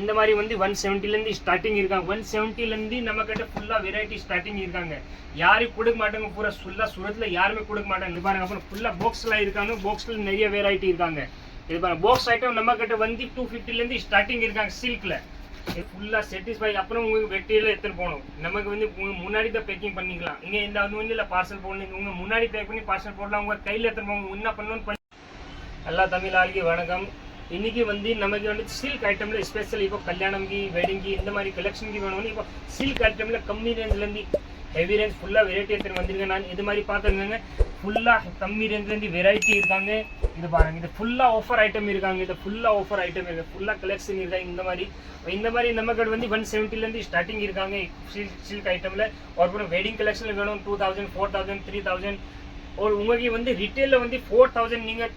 இந்த மாதிரி வந்து ஒன் செவன்ட்டிலேருந்து ஸ்டார்டிங் இருக்காங்க. ஒன் செவன்ட்டிலேருந்து நம்ம கிட்ட ஃபுல்லாக வெரைட்டி ஸ்டார்டிங் இருக்காங்க. யாரும் கொடுக்க மாட்டாங்க பூரா ஃபுல்லாக சுரத்தில் யாருமே கொடுக்க மாட்டாங்க. இது பாருங்க அப்புறம் ஃபுல்லாக பாக்ஸில் இருக்காங்க பாக்ஸில் நிறைய வெரைட்டி இருக்காங்க. இது பாருங்க பாக்ஸ் ஐட்டம் நம்ம கிட்ட வந்து டூ ஃபிஃப்டிலேருந்து ஸ்டார்டிங் இருக்காங்க சில்கில் ஃபுல்லாக சாட்டிஸ்ஃபை அப்புறம் உங்களுக்கு வெட்டியில் எடுத்துகிட்டு போகணும். நமக்கு வந்து முன்னாடி தான் பேக்கிங் பண்ணிக்கலாம். இங்கே இந்த வந்து இல்லை பார்சல் போடணும் உங்கள் முன்னாடி பேக் பண்ணி பார்சல் போடலாம். உங்கள் கையில் எடுத்துகிட்டு போங்க. என்ன பண்ணணும்னு பண்ணி எல்லா தமிழ் ஆளுக்கு வணக்கம். இன்னைக்கு வந்து நமக்கு வந்து சில்க் ஐட்டம்ல ஸ்பெஷல் இப்போ கல்யாணம்கி வெட்டிங்கி இந்த மாதிரி கலெக்ஷனுக்கு வேணும்னு இப்போ சில்க் ஐட்டம்ல கம்மி ரேஞ்ச்லேருந்து ஹெவி ரேஞ்ச் ஃபுல்லாக வெரைட்டி எடுத்துட்டு வந்திருக்கேன் நான். இது மாதிரி பார்த்துங்க ஃபுல்லாக கம்மி ரேஞ்ச்லேருந்து வெரைட்டி இருக்காங்க. இது பாருங்க இது ஃபுல்லாக ஆஃபர் ஐட்டம் இருக்காங்க. இது ஃபுல்லாக ஆஃபர் ஐட்டம் இருக்கு ஃபுல்லாக கலெக்ஷன் இருக்காங்க இந்த மாதிரி. இந்த மாதிரி நம்ம கடை வந்து ஒன் செவன்ட்டிலேருந்து ஸ்டார்டிங் இருக்காங்க. சில்க் சில்க் ஐட்டமில் ஒரு அப்புறம் வெட்டிங் கலெக்ஷனில் வேணும் two thousand four thousand three thousand ஒரு உங்களுக்கு வந்து ரிட்டெயிலில் வந்து ஃபோர் தௌசண்ட் நீங்கள்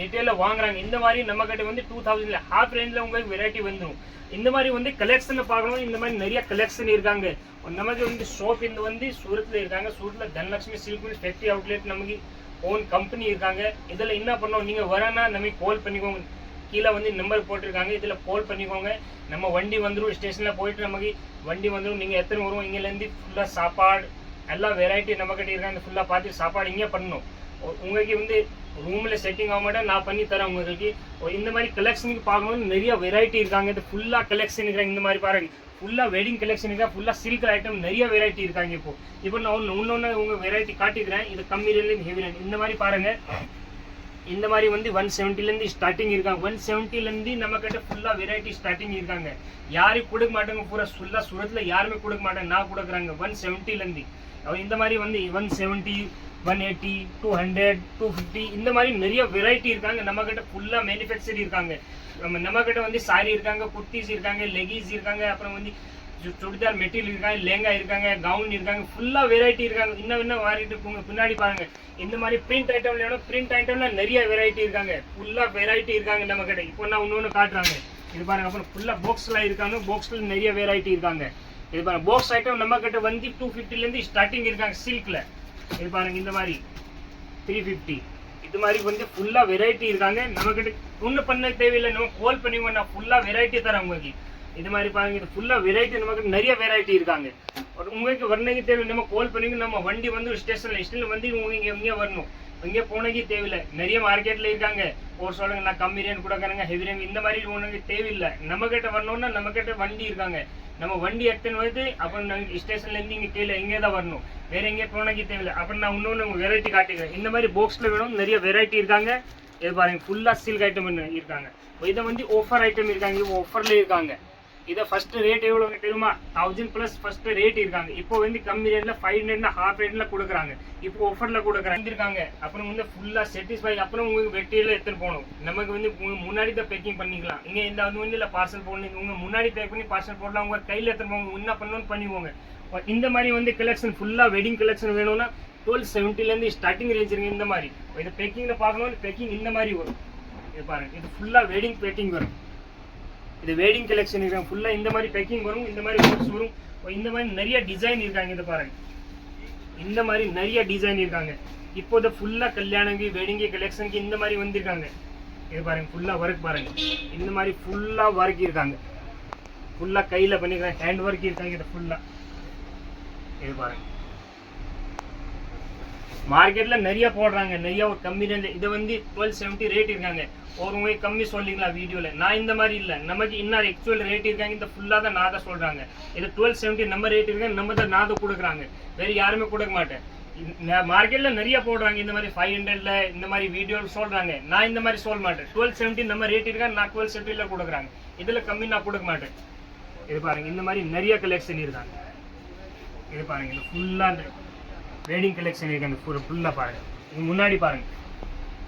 ரிட்டெயிலில் வாங்குறாங்க. இந்த மாதிரி நம்ம கிட்ட வந்து டூ தௌசண்ட்ல ஹாஃப் ரேஞ்சில் உங்களுக்கு வெரைட்டி வந்துடும் இந்த மாதிரி வந்து கலெக்ஷனில் பார்க்கணும். இந்த மாதிரி நிறைய கலெக்ஷன் இருக்காங்க. நமக்கு வந்து ஷாப் இந்த வந்து சூரத்தில் இருக்காங்க. சூரத்தில் Dhanalakshmi silk mill factory outlet நமக்கு ஓன் கம்பெனி இருக்காங்க. இதில் என்ன பண்ணோம் நீங்கள் வரனா நம்ம கால் பண்ணிக்கோங்க. கீழே வந்து நம்பர் போட்டிருக்காங்க. இதில் கால் பண்ணிக்கோங்க. நம்ம வண்டி வந்துடும் ஸ்டேஷனில் போயிட்டு நமக்கு வண்டி வந்துடும் நீங்கள் எத்தனை வரும் இங்கேருந்து ஃபுல்லாக சாப்பாடு எல்லா வெரைட்டி நம்மக்கிட்ட இருக்காங்க. ஃபுல்லாக பார்த்து சாப்பாடு இங்கே பண்ணணும். உங்களுக்கு வந்து ரூமில் செட்டிங் ஆக மாட்டேன் நான் பண்ணி தரேன் உங்களுக்கு. இந்த மாதிரி கலெக்ஷனுக்கு பார்க்கும்போது நிறைய வெரைட்டி இருக்காங்க. இது ஃபுல்லாக கலெக்ஷன் இருக்காங்க இந்த மாதிரி பாருங்க. ஃபுல்லாக வெட்டிங் கலெக்ஷன் இருக்கா ஃபுல்லாக சில்க் ஐட்டம் நிறைய வெரைட்டி இருக்காங்க இப்போ. இப்போ நான் ஒன்று இன்னொன்று உங்கள் வெரைட்டி காட்டிக்கிறேன். இது கம்மி ரேஞ்சில் ஹெவி ரேன் இந்த மாதிரி பாருங்கள் இந்த மாதிரி வந்து ஒன் செவன்ட்டிலேருந்து ஸ்டார்டிங் இருக்காங்க. ஒன் செவன்ட்டிலேருந்து நம்ம கிட்ட ஃபுல்லாக வெரைட்டி ஸ்டார்டிங் இருக்காங்க. யாரும் கொடுக்க மாட்டாங்க. பூரா ஃபுல்லாக சூரத்தில் யாருமே கொடுக்க மாட்டாங்க. நான் கொடுக்குறாங்க. ஒன் செவன்ட்டிலேருந்து இந்த மாதிரி வந்து one seventy one eighty two hundred two fifty இந்த மாதிரி நிறைய வெரைட்டி இருக்காங்க. நம்ம கிட்ட ஃபுல்லாக மேனுஃபேக்சர் இருக்காங்க. நம்ம நம்ம கிட்ட வந்து சாரி இருக்காங்க குர்த்திஸ் இருக்காங்க லெகிஸ் இருக்காங்க அப்புறம் வந்து சுடிதார் மெட்டீரியல் இருக்காங்க லேங்கா இருக்காங்க கவுன் இருக்காங்க ஃபுல்லாக வெரைட்டி இருக்காங்க. இன்னும் இன்னும் மாறிட்டு இருக்குங்க. பின்னாடி பாருங்க. இந்த மாதிரி பிரிண்ட் ஐட்டம்ல வேணும் பிரிண்ட் ஐட்டம்ல நிறைய வெரைட்டி இருக்காங்க. ஃபுல்லாக வெரைட்டி இருக்காங்க நம்ம கிட்ட. இப்போ நான் ஒன்று ஒன்று காட்டுறாங்க. இது பாருங்க அப்புறம் ஃபுல்லாக பாக்ஸ்ல இருக்காங்க. பாக்ஸில் நிறைய வெரைட்டி இருக்காங்க. இது பாருங்க பாக்ஸ் ஐட்டம் நம்ம கிட்ட வந்து டூ ஃபிஃப்டிலேருந்து ஸ்டார்டிங் இருக்காங்க சில்கில் இது பாருங்க இந்த மாதிரி. த்ரீ ஃபிஃப்டி இது மாதிரி வந்து ஃபுல்லாக வெரைட்டி இருக்காங்க. நம்மக்கிட்ட ஒன்று பண்ண தேவையில்லை. நம்ம கால் பண்ணிங்க நான் ஃபுல்லாக வெரைட்டி தரேன் உங்களுக்கு. இது மாதிரி பாருங்க இது ஃபுல்லாக வெரைட்டி நமக்கு நிறைய வெரைட்டி இருக்காங்க. உங்களுக்கு வரணுக்கு தேவையில்லை. நம்ம கால் பண்ணிங்க நம்ம வண்டி வந்து ஸ்டேஷனில் ஸ்டேஷனில் வந்து உங்களுக்கு இங்கே இங்கே வரணும். இங்கே போனக்கு தேவையில்லை. நிறைய மார்க்கெட்டில் இருக்காங்க. ஒரு சொல்லுங்க நான் கம்மி ரேன் கூட கரங்க ஹெவி ரேன் இந்த மாதிரி உனக்கு தேவையில்லை. நம்ம கிட்ட வரணும்னா நம்மக்கிட்ட வண்டி இருக்காங்க. நம்ம வண்டி எடுத்துன்னு வந்து அப்புறம் நாங்கள் ஸ்டேஷன்லேருந்து இங்கே கீழே இங்கே தான் வரணும். வேற எங்கேயும் போனாக்கி தேவையில்லை. அப்புறம் நான் இன்னொன்று வெரைட்டி காட்டிக்கிறேன். இந்த மாதிரி பாக்ஸில் வேணும் நிறைய வெரைட்டி இருக்காங்க. இது பாருங்க ஃபுல்லாக சில்க் ஐட்டம் இருக்காங்க. இதை வந்து ஆஃபர் ஐட்டம் இருக்காங்க இது ஆஃபரில் இருக்காங்க. இதை ஃபர்ஸ்ட் ரேட் எவ்வளோ தெரியுமா? தௌசண்ட் ப்ளஸ் ஃபர்ஸ்ட் ரேட் இருக்காங்க. இப்போ வந்து கம்மி ரேட்ல ஃபைவ் ஹண்ட்ரட்ல ஹாஃப் ரேட்டில் கொடுக்குறாங்க. இப்போ ஆஃபர்ல கொடுக்குறாங்க இருக்காங்க அப்புறம் வந்து ஃபுல்லா சாட்டிஸ்ஃபை அப்புறம் உங்களுக்கு வெட்டியில எடுத்துட்டு போகணும். நமக்கு வந்து முன்னாடி தான் பேக்கிங் பண்ணிக்கலாம். இங்க இந்த அது வந்து இல்லை பார்சல் போடணும். உங்க முன்னாடி பேக் பண்ணி பார்சல் போடலாம். உங்க கையில எடுத்துகிட்டு போங்க. என்ன பண்ணணும்னு பண்ணிக்கோங்க. இந்த மாதிரி வந்து கலெக்ஷன் ஃபுல்லா வெட்டிங் கலெக்ஷன் வேணும்னா டுவெல் செவன்ட்டிலேருந்து ஸ்டார்டிங் ரேஞ்ச் இருக்கு இந்த மாதிரி. இதை பேக்கிங்கில் பார்க்கணும்னு பேக்கிங் இந்த மாதிரி வரும். இது பாருங்க. இது ஃபுல்லா வெட்டிங் பேக்கிங் வரும். இது வேடிங் கலெக்ஷன் இருக்காங்க ஃபுல்லா இந்த மாதிரி பேக்கிங் வரும் இந்த மாதிரி பாக்ஸ் வரும். இந்த மாதிரி நிறைய டிசைன் இருக்காங்க இதை பாருங்க. இந்த மாதிரி நிறைய டிசைன் இருக்காங்க. இப்போ ஃபுல்லா கல்யாணங்க வெட்டிங் கலெக்ஷனுக்கு இந்த மாதிரி வந்திருக்காங்க. இது பாருங்க ஃபுல்லா ஒர்க் பாருங்க. இந்த மாதிரி ஃபுல்லா ஒர்க் இருக்காங்க. ஃபுல்லா கையில பண்ணிருக்காங்க ஹேண்ட் ஒர்க் இருக்காங்க இது ஃபுல்லா இது பாருங்க. மார்க்கெட்டில் நிறைய போடுறாங்க. நிறைய ஒரு கம்மி ரேஞ்ச் இதை வந்து டுவெல் செவன்ட்டி ரேட் இருக்காங்க. ஒரு கம்மி சொல்லிங்களா வீடியோவில் நான் இந்த மாதிரி இல்லை. நமக்கு இன்னும் ஆக்சுவல் ரேட் இருக்காங்க. இந்த ஃபுல்லாக தான் நான் தான் சொல்கிறாங்க இது டுவெல் செவன்ட்டி நம்ம ரேட் இருக்காங்க. நம்ம தான் நான் தான் கொடுக்குறாங்க. வேறு யாருமே கொடுக்க மாட்டேன். மார்க்கெட்டில் நிறைய போடுறாங்க. இந்த மாதிரி ஃபைவ் ஹண்ட்ரட்ல இந்த மாதிரி வீடியோ சொல்கிறாங்க நான் இந்த மாதிரி சொல்ல மாட்டேன். டுவெல் செவன்ட்டி நம்ம ரேட் இருக்கா நான் டுவெல் செவன்ட்டில கொடுக்குறாங்க. இதில் கம்மி நான் கொடுக்க மாட்டேன். இது பாருங்க. இந்த மாதிரி நிறைய கலெக்ஷன் இருக்காங்க. இது பாருங்க. இது ஃபுல்லா கலெக்ஷன் இருக்காங்க. ஃபுல்லாக பாருங்கள் இது முன்னாடி பாருங்கள்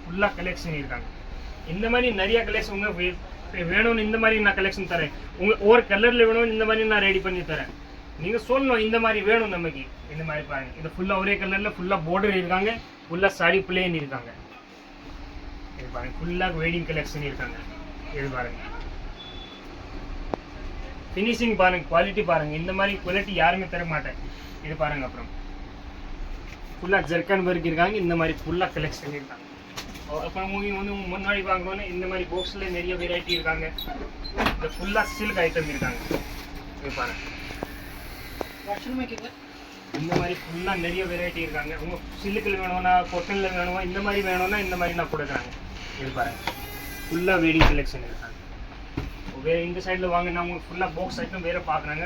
ஃபுல்லாக கலெக்ஷன் இருக்காங்க. இந்த மாதிரி நிறைய கலெக்ஷன் வேணும்னு இந்த மாதிரி நான் கலெக்ஷன் தரேன். உங்கள் ஒவ்வொரு கலரில் வேணும்னு இந்த மாதிரி நான் ரெடி பண்ணி தரேன். நீங்கள் சொல்லணும் இந்த மாதிரி வேணும் நமக்கு. இந்த மாதிரி பாருங்கள் இது ஃபுல்லாக ஒரே கலரில் ஃபுல்லாக border இருக்காங்க. ஃபுல்லாக சாரி பிளேன் இருக்காங்க. இது பாருங்கள் ஃபுல்லாக வெயிடிங் கலெக்ஷன் இருக்காங்க. இது பாருங்கள் ஃபினிஷிங் பாருங்கள் குவாலிட்டி பாருங்கள் இந்த மாதிரி குவாலிட்டி யாருமே தர மாட்டேன் இது பாருங்கள் அப்புறம். ஃபுல்லாக ஜர்க்கன் ஒர்க் இருக்காங்க இந்த மாதிரி ஃபுல்லாக கலெக்ஷன் இருக்காங்க. அப்புறம் மூவி வந்து முன்னாடி வாங்கணும்னா இந்த மாதிரி பாக்ஸில் நிறைய வெரைட்டி இருக்காங்க. இந்த ஃபுல்லாக சில்க் ஐட்டம் இருக்காங்க. பாருங்க. இந்த மாதிரி ஃபுல்லாக நிறைய வெரைட்டி இருக்காங்க. உங்க சில்கில் வேணும்னா கொட்டனில் வேணுமா இந்த மாதிரி வேணும்னா இந்த மாதிரி நான் கொடுக்குறாங்க. இது பாருங்க. ஃபுல்லாக வெட்டிங் கலெக்ஷன் இருக்காங்க. வேறு இந்த சைடில் வாங்கினா உங்களுக்கு ஃபுல்லாக பாக்ஸ் ஐட்டம் வேறு பார்க்குறாங்க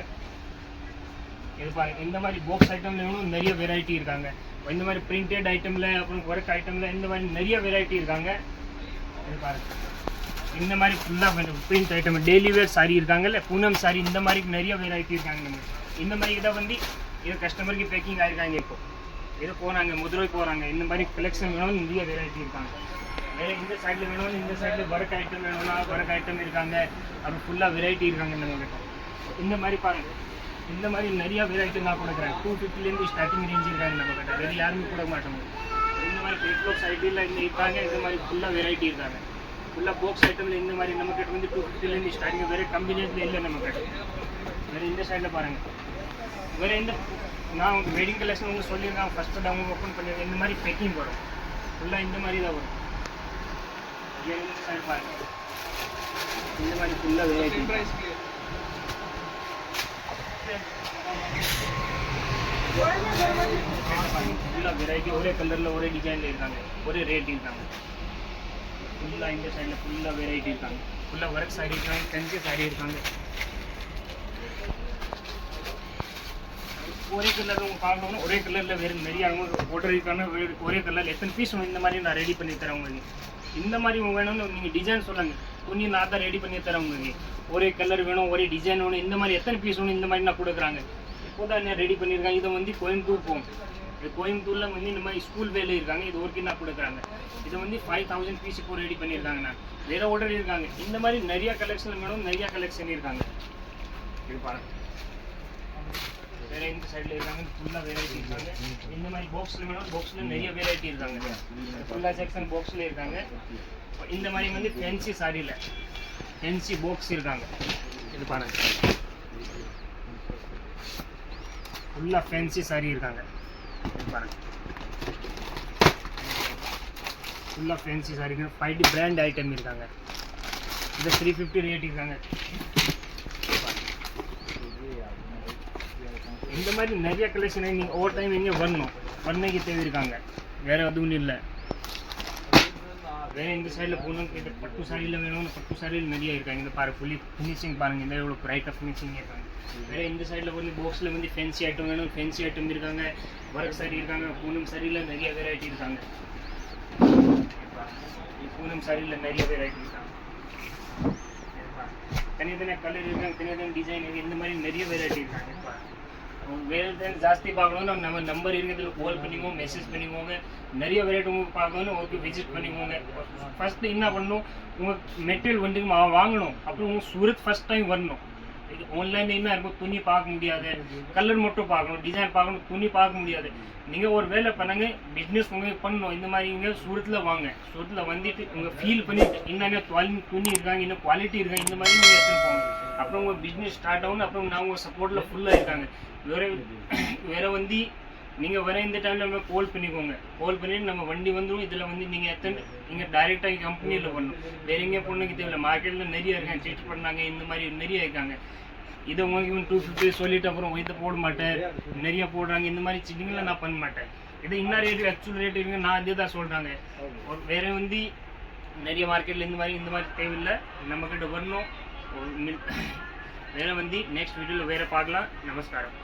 இது பாருங்க. இந்த மாதிரி பாக்ஸ் ஐட்டம்ல வேணும் நிறைய வெரைட்டி இருக்காங்க. இந்த மாதிரி பிரிண்டட் ஐட்டமில் அப்புறம் ஒர்க் ஐட்டமில் இந்த மாதிரி நிறைய வெரைட்டி இருக்காங்க. இது பாருங்க. இந்த மாதிரி ஃபுல்லாக print item daily wear sari இருக்காங்கல்ல பூனம் சாரி இந்த மாதிரி நிறைய வெரைட்டி இருக்காங்க இந்த மாதிரி இதை வந்து இது கஸ்டமருக்கு பேக்கிங் ஆகிருக்காங்க இப்போ. இது போனாங்க மதுரை போகிறாங்க இந்த மாதிரி கலெக்ஷன் வேணும் நிறைய வெரைட்டி இருக்காங்க. வேறு இந்த சைடில் வேணும் இந்த சைடில் ஒர்க் ஐட்டம் வேணும்னா ஒர்க் ஐட்டம் இருக்காங்க. அப்புறம் ஃபுல்லாக வெரைட்டி இருக்காங்க நம்ம இந்த மாதிரி பாருங்கள் இந்த மாதிரி நிறைய வெரைட்டி நான் கொடுக்குறேன். டூ ஃபிஃப்டிலேருந்து ஸ்டார்டிங் ரேஞ்ச் இருக்காங்க நம்ம கிட்ட. வேறு யாருமே கொடுக்க மாட்டோம். இந்த மாதிரி கேட்லாக் சைட்டில் இந்த இருக்காங்க. இந்த மாதிரி ஃபுல்லாக வெரைட்டி இருக்காங்க. ஃபுல்லாக பாக்ஸ் ஐட்டமில் இந்த மாதிரி நம்ம கிட்ட வந்து டூ ஃபிஃப்டிலேருந்து ஸ்டார்டிங் வேறு கம்பெனியில் இல்லை நம்ம கிட்ட. வேறு இந்த சைடில் பாருங்கள் வேறு இந்த நான் உங்கள் வெட்டிங் கலெக்ஷன் உங்களுக்கு சொல்லியிருக்கேன். ஃபஸ்ட்டு டவுன் ஓப்பன் பண்ணியிருக்கேன். இந்த மாதிரி பேக்கிங் வரும். ஃபுல்லாக இந்த மாதிரி தான் வரும். இந்த சைடு பாருங்கள் இந்த மாதிரி ஃபுல்லாக வெரைட்டி ஃபுல்லாக வெரைட்டி ஒரே கலரில் ஒரே டிசைனில் இருக்காங்க. ஒரே ரேட் இருக்காங்க. ஃபுல்லாக இந்த சைடில் ஃபுல்லாக வெரைட்டி இருக்காங்க. ஃபுல்லாக ஒர்க் சாரி இருக்காங்க ஃபென்சி சாரி இருக்காங்க. ஒரே கலரில் உங்க பார்க்கணும் ஒரே கலரில் வேறு நிறைய ஆர்டர் இருக்காங்க ஒரே கலரில் எத்தனை பீஸ் இந்த மாதிரி நான் ரெடி பண்ணி தரேன் உங்களுக்கு. இந்த மாதிரி உங்க வேணும்னு நீங்கள் டிசைன் சொல்லுங்கள் துணி நான் தான் ரெடி பண்ணி தரேன் உங்களுக்கு. ஒரே கலர் வேணும் ஒரே டிசைன் வேணும் இந்த மாதிரி எத்தனை பீஸ் வேணும் இந்த மாதிரி நான் கொடுக்குறாங்க. இப்போ தான் என்ன ரெடி பண்ணியிருக்காங்க. இதை வந்து கோயம்புத்தூர் போகும் இது கோயம்புத்தூரில் வந்து இந்த மாதிரி ஸ்கூல் வேலை இருக்காங்க. இது ஒர்க்கு நான் கொடுக்குறாங்க. இதை வந்து ஃபைவ் தௌசண்ட் பீஸ் இப்போ ரெடி பண்ணியிருக்காங்க நான். வேறு ஆர்டர் இருக்காங்க. இந்த மாதிரி நிறைய கலெக்ஷன் வேணும் நிறைய கலெக்ஷன் இருக்காங்க. இது பாருங்க. வேற இந்த சைடில் இருக்காங்க. ஃபுல்லாக வெரைட்டி இருக்காங்க. இந்த மாதிரி பாக்ஸில் வேணும் பாக்ஸில் நிறைய வெரைட்டி இருக்காங்க. ஃபுல்லாக செக்ஷன் பாக்ஸில் இருக்காங்க. இந்த மாதிரி வந்து ஃபேன்சி சாரியில் என்சி பாக்ஸ் இருக்காங்க. இது பாருங்க. ஃபுல்லாக ஃபேன்சி சாரி இருக்காங்க. இது பாருங்க. ஃபுல்லாக fancy sari five T brand item இருக்காங்க. இது த்ரீ ஃபிஃப்டி ரேட் இருக்காங்க. இந்த மாதிரி நிறைய கலெக்ஷன் நீங்கள் ஒவ்வொரு டைம் இங்கே வரணும். வர்ணைக்கு தேவை இருக்காங்க. வேறு எதுவும் இல்லை. வேணும் இந்த சைடில் போகணும் இந்த பட்டு சாரியில் வேணும் பட்டு சாரியில் நிறைய இருக்காங்க. இந்த பாரு ஃபுல்லி ஃபினிஷிங் பாருங்கள் இந்த எவ்வளோ பிரைட்டாக ஃபினிஷிங் இருக்காங்க. வேற இந்த சைடில் வந்து பாக்ஸில் வந்து ஃபேன்சி ஐட்டம் வேணும் ஃபேன்சி ஐட்டம் இருக்காங்க. ஒர்க் சாரி இருக்காங்க பூனம் சாரியில் நிறைய வெரைட்டி இருக்காங்க. பூனம் சாரியில் நிறைய வெரைட்டி இருக்காங்க. தனித்தனியாக கலர் இருக்காங்க தனித்தனி டிசைன் இருக்குது இந்த மாதிரி நிறைய வெரைட்டி இருக்காங்க வேறு ஜாஸ்தி பார்க்கணும்னா நம்ம நம்பர் இருக்கிறதுல கால் பண்ணிக்கோங்க மெசேஜ் பண்ணிக்கோங்க நிறைய வெரைட்டி உங்களுக்கு பார்க்கணும் ஓகே விசிட் பண்ணிக்கோங்க ஃபர்ஸ்ட் என்ன பண்ணணும்? உங்கள் மெட்டீரியல் வந்து வாங்கணும். அப்புறம் உங்கள் சூரத் ஃபர்ஸ்ட் டைம் வரணும். இது ஆன்லைனில் என்ன இருக்கும் துணி பார்க்க முடியாது. கலர் மட்டும் பார்க்கணும். டிசைன் பார்க்கணும் துணி பார்க்க முடியாது. நீங்கள் ஒரு வேலை பண்ணுங்க பிஸ்னஸ் உங்களுக்கு பண்ணணும். இந்த மாதிரி இங்கே சூரத்தில் வாங்க. சூரத்தில் வந்துட்டு உங்கள் ஃபீல் பண்ணிட்டு என்னென்ன துணி இருக்காங்க என்ன குவாலிட்டி இருக்காங்க இந்த மாதிரி நீங்கள் எடுத்துன்னு போங்க. அப்புறம் பிஸ்னஸ் ஸ்டார்ட் ஆகணும் அப்புறம் நான் உங்கள் சப்போர்ட்டில் ஃபுல்லாக இருக்காங்க. வேற வேற வந்து நீங்கள் வர இந்த டைமில் நம்ம கால் பண்ணிக்கோங்க. கால் பண்ணிட்டு நம்ம வண்டி வந்துடும் இதில் வந்து நீங்கள் எத்தனை நீங்கள் டைரெக்டாக கம்பெனியில் பண்ணணும் வேற எங்கேயும் பொண்ணுக்கு தேவையில்ல மார்க்கெட்டில் நிறைய இருக்காங்க. சீட் பண்ணாங்க. இந்த மாதிரி நிறைய இருக்காங்க. இதை உங்களுக்கு இவன் டூ ஃபிஃப்டி சொல்லிட்டு அப்புறம் இதை போட மாட்டேன். நிறைய போடுறாங்க. இந்த மாதிரி சின்னங்களை நான் பண்ண மாட்டேன். இது என்ன ரேட்டு ஆக்சுவல் ரேட் இருக்கு நான் இதே தான் சொல்கிறாங்க வேற வந்து நிறைய மார்க்கெட்டில் இந்த மாதிரி இந்த மாதிரி தேவையில்லை. நம்மக்கிட்ட வரணும். ஒரு மில்- வேற வந்து நெக்ஸ்ட் வீடியோவில் வேற பார்க்கலாம் நமஸ்காரம்